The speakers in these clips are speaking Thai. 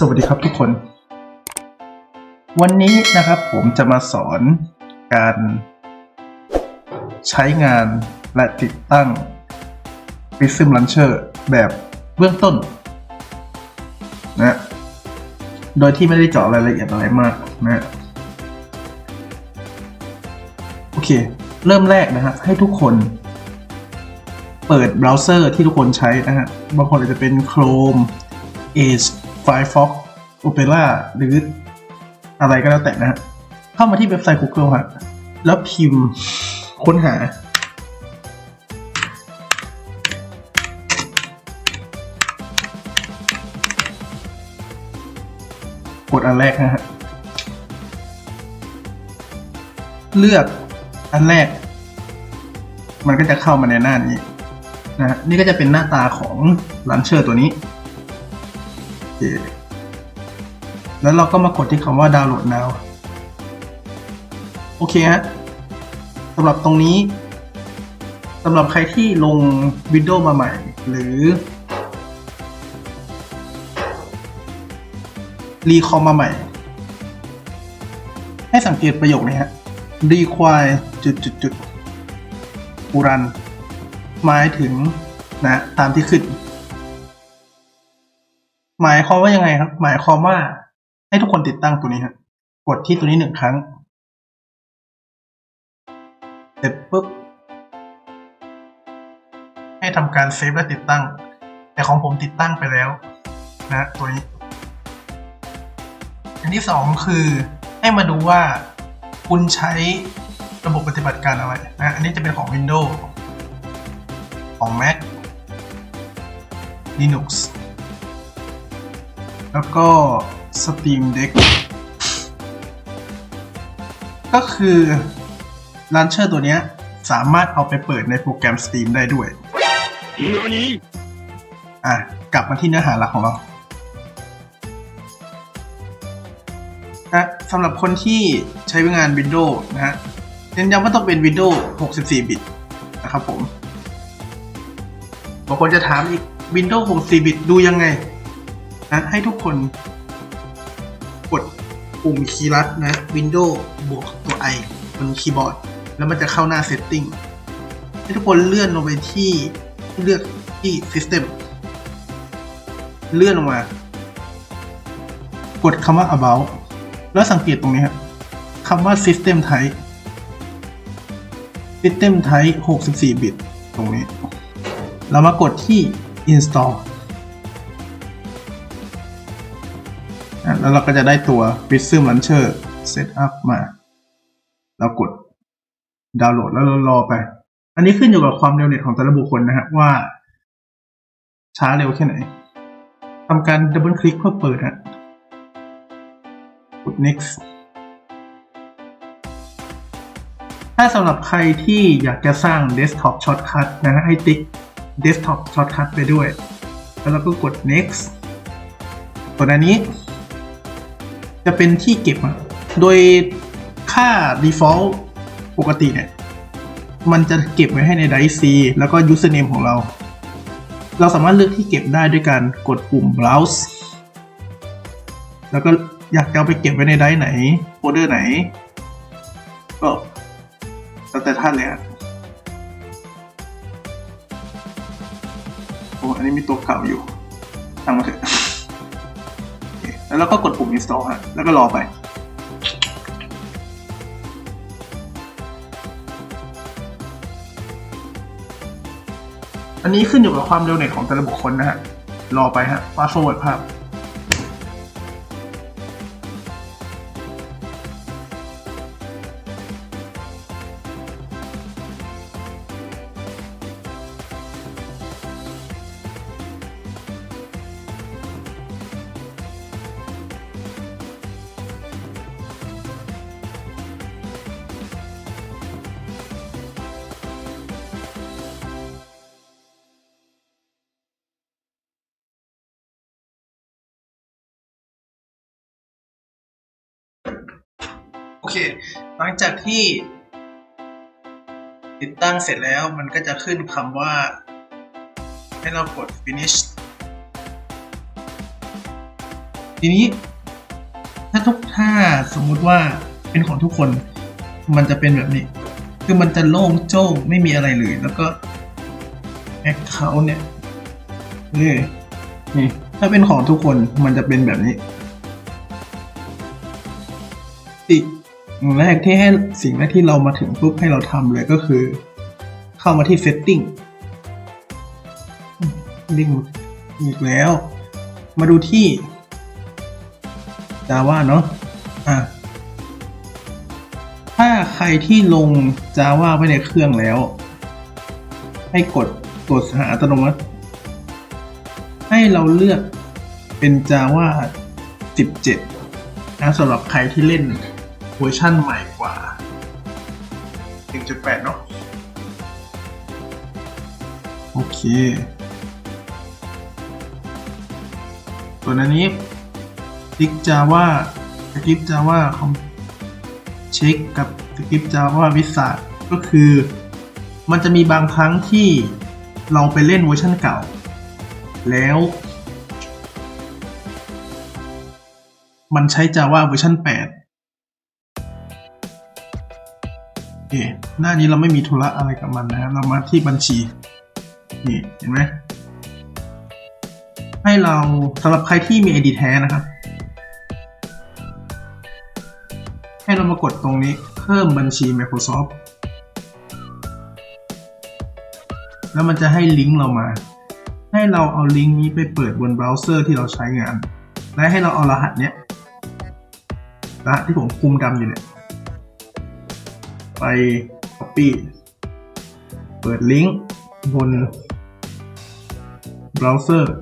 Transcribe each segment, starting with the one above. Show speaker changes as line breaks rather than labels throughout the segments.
สวัสดีครับทุกคน วันนี้นะครับผมจะมาสอนการใช้งานและติดตั้ง Prism Launcher แบบเบื้องต้นนะโดยที่ไม่ได้เจาะรายละเอียดอะไรมากนะโอเค เริ่มแรกนะฮะให้ทุกคนเปิดเบราว์เซอร์ที่ทุกคนใช้นะฮะบางคนอาจจะเป็น Chrome Edge Firefox Opera หรืออะไรก็แล้วแต่นะฮะเข้ามาที่เว็บไซต์ Google ฮะแล้วพิมพ์ค้นหา กดอันแรกนะฮะเลือกอันแรก มันก็จะเข้ามาในหน้านี้นะฮะนี่ก็จะเป็นหน้าตาของลันเชอร์ตัวนี้ เค แล้วเราก็มากดที่คำว่าดาวน์โหลด now โอเคฮะสำหรับตรงนี้สำหรับใครที่ลง Windows มาใหม่ หรือรีคอมมาใหม่ ให้สังเกตประโยคนี้ฮะ require จุดจุดจุดปูรันหมายถึงนะ ตามที่ขึ้น หมายความว่ายังไงครับ หมายความว่า ให้ทุกคนติดตั้งตัวนี้ครับกดที่ตัวนี้หนึ่งครั้งเสร็จปุ๊บให้ทำการเซฟและติดตั้ง แต่ของผมติดตั้งไปแล้วนะตัวนี้ อันที่สองคือให้มาดูว่าคุณใช้ระบบปฏิบัติการอะไรนะอันนี้จะเป็นของ Windows ของ Mac Linux แล้วก็ Steam Deck ก็คือลันเชอร์ตัวเนี้ยสามารถเอาไปเปิดในโปรแกรม Steam ได้ด้วย
何
อะ กลับมาที่เนื้อหาหลักของเรานะสำหรับคนที่ใช้งาน Windows นะฮะเน้นย้ำว่าต้องเป็น Windows 64 บิตนะครับผมบางคนจะถามอีก Windows 64 บิตดูยังไง นะให้ทุกคนกดปุ่มคีย์ลัดนะ Windows บวกตัว i บนคีย์บอร์ด แล้วมันจะเข้าหน้า Setting ให้ทุกคนเลื่อนลงไปที่เลือกที่ System เลื่อนลงมา กดคำว่า about แล้วสังเกตตรงนี้ครับคำว่า System Type System Type 64 บิต ตรงนี้ เรามากดที่ Install แล้วเราก็จะได้ตัว Prism Launcher Setup มา เรากดดาวน์โหลดแล้วเรารอไป อันนี้ขึ้นอยู่กับความเร็วเน็ตของแต่ละบุคคลนะฮะว่า ช้าเร็วแค่ไหนทำการดับเบิลคลิกเพื่อเปิดฮะกด next ถ้าสำหรับใครที่อยากจะสร้าง desktop shortcut นะฮะให้ติ๊ก desktop shortcut ไปด้วย แล้วเราก็กด next ส่วนี้ จะเป็นที่เก็บอะโดยค่า default ปกติเนี่ย มันจะเก็บไว้ให้ใน drive C แล้วก็ username ของเรา เราสามารถเลือกที่เก็บได้ด้วยการกดปุ่ม browse แล้วก็อยากจะเอาไปเก็บไว้ในไดร์ไหนโฟลเดอร์ไหน ก็แล้วแต่ท่านเลยฮะโอ้อันนี้มีตัวเก่าอยู่ตั้งมาเถอะ แล้วเราก็กดปุ่ม install ฮะ แล้วก็รอไป อันนี้ขึ้นอยู่กับความเร็วเน็ตของแต่ละบุคคลนะฮะ รอไปฮะ fast forward ภาพ อเค หลังจากที่ ติดตั้งเสร็จแล้วมันก็จะขึ้นคำว่า ให้เรากด finish ทีนี้ ถ้าทุกถ้าสมมุติว่าเป็นของทุกคน มันจะเป็นแบบนี้ คือมันจะโล่งโจ้งไม่มีอะไรเลยแล้วก็แอคเคาท์เนี่ยนี่นี่ถ้าเป็นของทุกคนมันจะเป็นแบบนี้ติ สิ่งแรกที่ให้สิ่งแรกที่เรามาถึงปุ๊บให้เราทำเลยก็คือ เข้ามาที่ setting ลิงก์อีกแล้ว มาดูที่ Java เนาะอะถ้าใครที่ลง Java ไว้ในเครื่องแล้ว ให้กดตรวจหาอัตโนมัติ ให้เราเลือกเป็น Java 17นะสำหรับใครที่เล่น เวอร์ชั่นใหม่กว่า 1.8 เนาะโอเคส่วนอันนี้คลิก Java สคริปต์ Java คอมเช็คกับสคริปต์ Java วิสาก็คือ มันจะมีบางครั้งที่เราไปเล่นเวอร์ชันเก่า แล้วมันใช้ Java เวอร์ชัน8 เคหน้านี้เราไม่มีธุระอะไรกับมันนะครับเรามาที่บัญชีนี่เห็นไหมให้เราสำหรับใครที่มี ID แท้นะครับ ให้เรามากดตรงนี้เพิ่มบัญชี Microsoft แล้วมันจะให้ลิงก์เรามา ให้เราเอาลิงก์นี้ไปเปิดบนเบราว์เซอร์ที่เราใช้งาน และให้เราเอารหัสเนี้ยรหัสที่ผมคุมดำอยู่เนี่ย ไป Copy เปิดลิงก์บนเบราว์เซอร์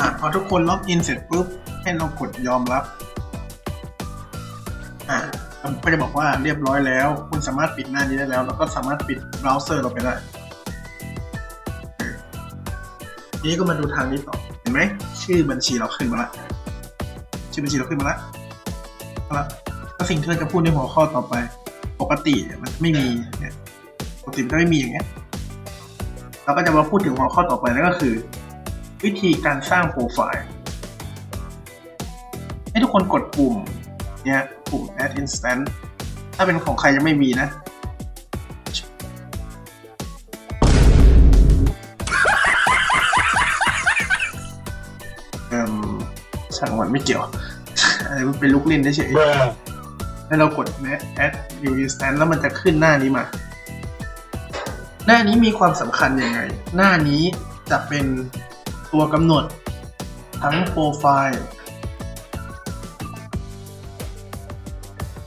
อะพอทุกคนล็อกอินเสร็จปุ๊บ ให้เรากดยอมรับ อะก็จะบอกว่าเรียบร้อยแล้ว คุณสามารถปิดหน้านี้ได้แล้ว แล้วก็สามารถปิดเบราว์เซอร์เราไปได้ทีนี้ก็มาดูทางนี้ต่อ เห็นไหม ชื่อบัญชีเราขึ้นมาละ ชื่อบัญชีเราขึ้นมาละเอาละ ก็สิ่งที่เราจะพูดในหัวข้อต่อไป ปกติมันไม่มีเนี่ยปกติมันจะไม่มีอย่างเงี้ยเราก็จะมาพูดถึงหัวข้อต่อไปนั่นก็คือ วิธีการสร้างโปรไฟล์ให้ทุกคนกดปุ่มเนี่ยปุ่ม add instant ถ้าเป็นของใครยังไม่มีนะเอ่มช่างมันไม่เกี่ยว อะไรมันเป็นลูกเล่นได้เฉยให้เรากด add new instant แล้วมันจะขึ้นหน้านี้มา หน้านี้มีความสำคัญยังไง หน้านี้จะเป็นตัวกำหนดทั้งโปรไฟล์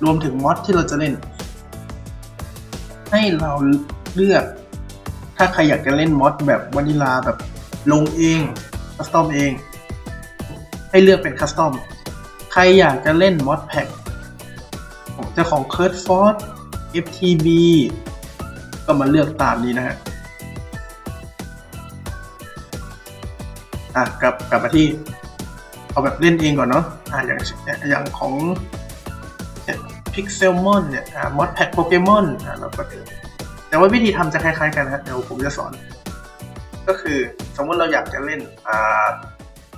รวมถึงมอดที่เราจะเล่น ให้เราเลือก ถ้าใครอยากจะเล่นมอดแบบวานิลาแบบลงเอง คัสตอมเอง ให้เลือกเป็นคัสตอม ใครอยากจะเล่นมอดแพ็กจะของ c u r t f o r d FTB ก็มาเลือกตามนี้นะฮะอะกลับกลับมาที่ เอาแบบเล่นเองก่อนเนาะอะอย่างอย่างของพิกเซลมอนเนี่ยอ่ามอดแพ็กโปเกมอนอะเราก็แต่ว่าวิธีทำจะคล้ายๆกันนะเดี๋ยวผมจะสอน ก็คือสมมติเราอยากจะเล่นอ่า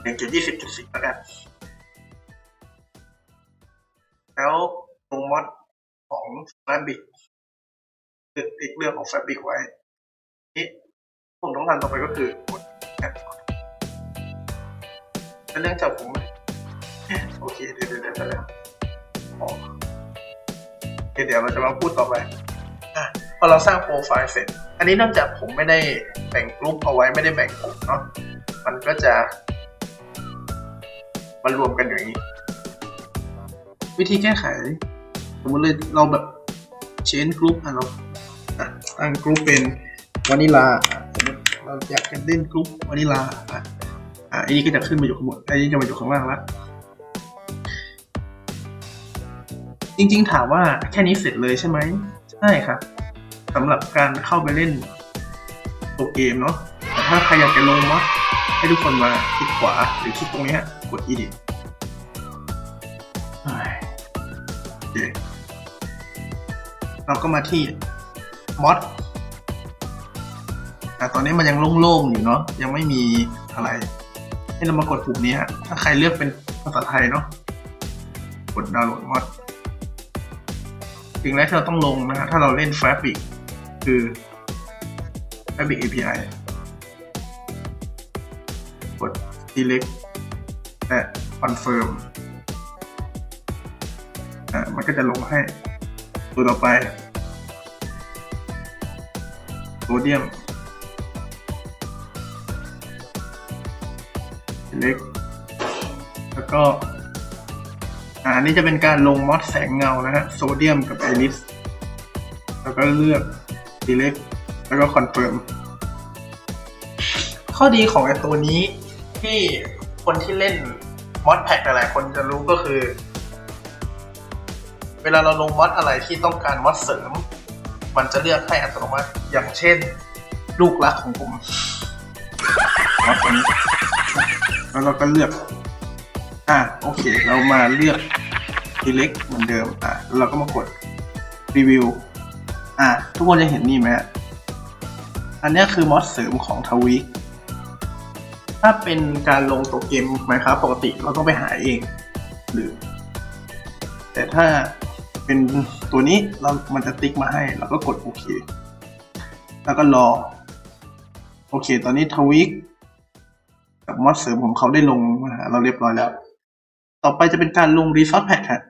หนึ่งจุดยี่สิบจุดสิบแล้วกัน แล้วตรงมอดของ Fabric คือติ๊กเรื่องของ Fabric ไว้นี่ผมต้องทำต่อไปก็คือกดแอดแล้วเรื่องจากผมโอเคเดี๋ยวเดี๋ยวเดี๋ยวเดี๋ยวอ๋อโอเคเดี๋ยวเราจะมาพูดต่อไปพอเราสร้างโปรไฟล์เสร็จ อันนี้นองจากผมไม่ได้แบ่งกลุ่มเอาไว้ไม่ได้แบ่งกลุ่มเนาะมันก็จะมารวมกันอย่างนี้ วิธีแก้ไข สมมติเลยเราแบบ change group อะเราตั้งกลุ่มเป็นวานิลาสมมติเราอยากจะเล่นกลุ่มวานิลาอะอะอันนี้ก็จะขึ้นมาอยู่ข้างบนอันนี้จะมาอยู่ข้างล่างละจริงๆถามว่าแค่นี้เสร็จเลยใช่ไหมใช่ครับสำหรับการเข้าไปเล่นตัวเกมเนาะแต่ถ้าใครอยากจะลงมอดให้ทุกคนมาคลิกขวาหรือคลิกตรงนี้กด edit เราก็มาที่ mod แต่ตอนนี้มันยังโล่งๆอยู่เนาะยังไม่มีอะไร ให้เรามากดปุ่มนี้ถ้าใครเลือกเป็นภาษาไทยเนาะกดดาวน์โหลดมอดสิ่งแรกที่เราต้องลงนะฮะถ้าเราเล่น Fabric คือ Fabric API กด select และ confirm อ่ามันก็จะลงให้ ตัวต่อไปโซเดียม select แล้วก็อ่าอันนี้จะเป็นการลงมอดแสงเงานะฮะโซเดียมกับไอริสแล้วก็เลือก select แล้วก็ confirm ข้อดีของไอตัวนี้ที่คนที่เล่นมอดแพ็กหลายๆคนจะรู้ก็คือ เวลาเราลงมอดอะไรที่ต้องการมอดเสริม มันจะเลือกให้อัตโนมัติอย่างเช่น ลูกรักของผมมอดตัวนี้แล้วเราก็เลือก อะโอเค เรามาเลือก select เหมือนเดิมอะแล้วเราก็มากดรีวิวอะทุกคนจะเห็นนี่ไหมอันนี้คือมอดเสริมของทวีถ้าเป็นการลงตัวเกมไหมครับปกติเราต้องไปหาเอง หรือ แต่ถ้า เป็นตัวนี้เรามันจะติ๊กมาให้เราก็กดโอเค แล้วก็รอ โอเค ตอนนี้ทวิกกับมอดเสริมของเขาได้ลงมาหาเราเรียบร้อยแล้ว ต่อไปจะเป็นการลง Resource Pack ฮะ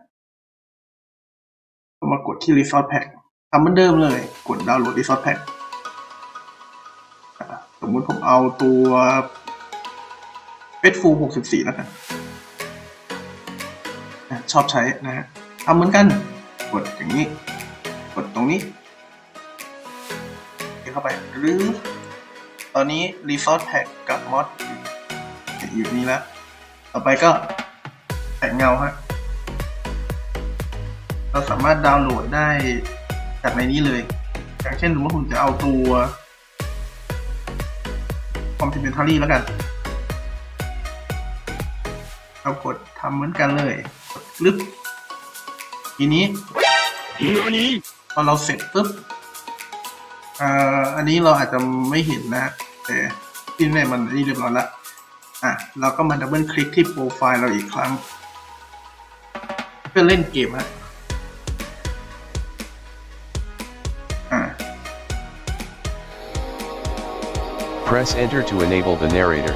มากดที่ Resource Pack ทำเหมือนเดิมเลย กดดาวน์โหลด Resource Pack อะสมมุติผมเอาตัวเฟสฟู64แล้วกันชอบใช้นะฮะทำเหมือนกัน กดอย่างนี้ กดตรงนี้เข้าไปหรือ ตอนนี้ Resource Pack กับ Mod อยู่นี่แล้ว ต่อไปก็แต่งเงาฮะเราสามารถดาวน์โหลดได้จากในนี้เลย อย่างเช่นสมมติผมจะเอาตัว Complementary แล้วกันเรากดทำเหมือนกันเลย กดลึก ทีนี้ พอเราเสร็จปุ๊บอ่าอันนี้เราอาจจะไม่เห็นนะแต่ที่แน่มันนี่เรียบร้อยแล้วอะเราก็มาดับเบิลคลิกที่โปรไฟล์เราอีกครั้ง เพื่อเล่นเกมฮะอ่า
Press enter to enable the narrator.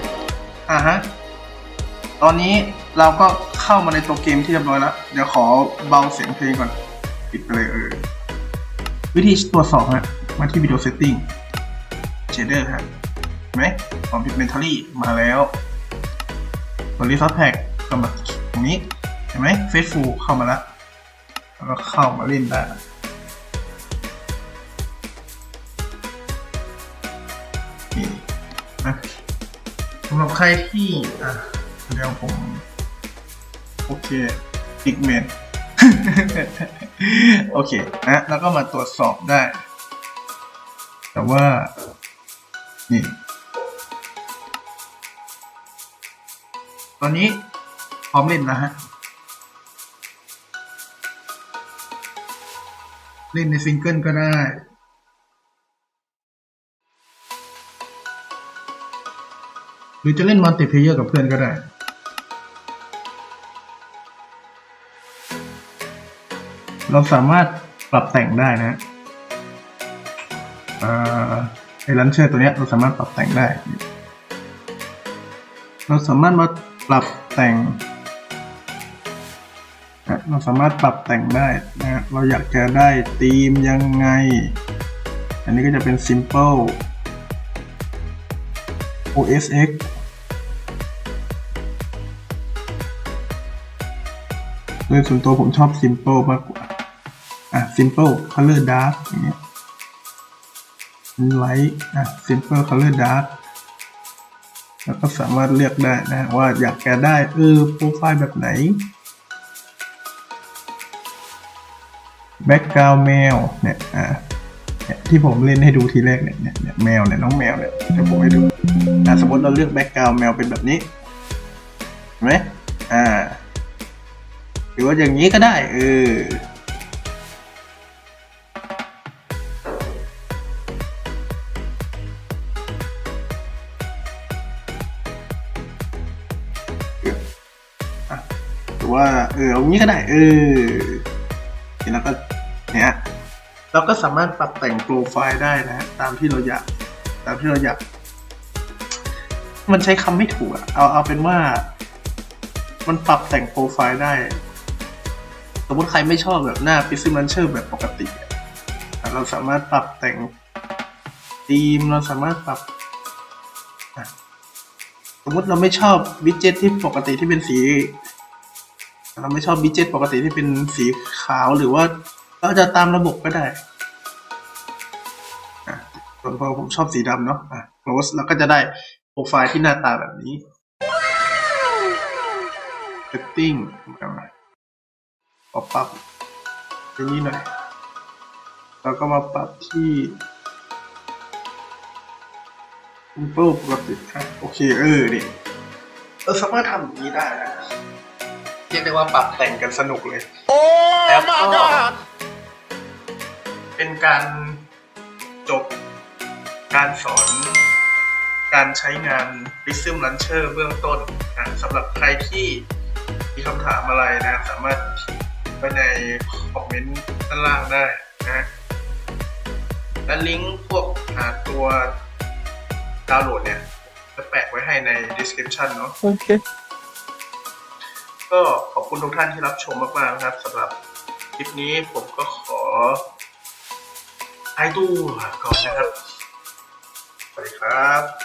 อ่าฮะตอนนี้เราก็เข้ามาในตัวเกมที่เรียบร้อยแล้ว เดี๋ยวขอเบาเสียงเพลงก่อน ปิดไปเลยเออ วิธีตรวจสอบฮะ มาที่วิดีโอเซตติ้งเชเดอร์ฮะเห็นไหมของ Pigmentary มาแล้วตัว Resource Pack ก็มาตรงนี้เห็นไหม Faithful เข้ามาแล้วแล้วก็เข้ามาเล่นได้นี่นะสำหรับใครที่อะเดี๋ยวผม โอเคปิกเมน โอเคนะแล้วก็มาตรวจสอบได้ แต่ว่า นี่ ตอนนี้พร้อมเล่นแล้วฮะ เล่นในซิงเกิลก็ได้หรือจะเล่นมัลติเพเยอร์กับเพื่อนก็ได้ เราสามารถปรับแต่งได้นะเอ่อไอ้ลันเชอร์ตัวเนี้ยเราสามารถปรับแต่งได้ เราสามารถมาปรับแต่งนะเราสามารถปรับแต่งได้นะฮะเราอยากจะได้ธีมยังไง อันนี้ก็จะเป็น simple OSX โดยส่วนตัวผมชอบ simple มากกว่า อะ simple color dark อย่างเงี้ย light อะ simple color dark แล้วก็สามารถเลือกได้นะว่าอยากแกได้เออโปรไฟล์แบบไหน background แมวเนี่ยอะเนี่ยที่ผมเล่นให้ดูทีแรกเนี่ยเนี่ยแมวเนี่ยน้องแมวเนี่ยเดี๋ยวผมให้ดูอะสมมติเราเลือก background แมวเป็นแบบนี้เห็นไหมอ่า หรือว่าอย่างนี้ก็ได้เออี้ก็ได้ เออแล้วก็เนี่ยเราก็สามารถปรับแต่งโปรไฟล์ได้นะ ตามที่เราอยาก ตามที่เราอยาก มันใช้คำไม่ถูกอะเอาเอาเป็นว่า มันปรับแต่งโปรไฟล์ได้ สมมติใครไม่ชอบแบบหน้า p i x e l Launcher แบบปกติ เราสามารถปรับแต่งธีม เราสามารถปรับสมมติเราไม่ชอบวิดเจ็ตที่ปกติที่เป็นสี เราไม่ชอบวิดเจ็ตปกติที่เป็นสีขาวหรือว่าเราจะตามระบบก็ได้อะส่วนพอผมชอบสีดำเนาะอะ close แล้วก็จะได้โปรไฟล์ที่หน้าตาแบบนี้ setting เอามาขอปรับตรงนี้หน่อย แล้วก็มาปรับที่ simple ปกติอะโอเค เออเนี่เราสามารถทำอย่างนี้ได้นะ รียกได้ว่าปรับแต่งกันสนุกเลยแล้วก็เป็นการจบการสอน การใช้งาน Prism Launcher เบื้องต้นนะสำหรับใครที่มีคำถามอะไรนะสามารถทิ้งไว้ในคอมเมนต์ด้านล่างได้นะและลิงก์พวกหาตัวดาวน์โหลดเนี่ย จะแปะไว้ให้ใน description เนาะ
Okay.
ก็ขอบคุณทุกท่านที่รับชมมากๆนะครับสำหรับคลิปนี้ผมก็ขอไอตู้ก่อนนะครับสวัสดีครับ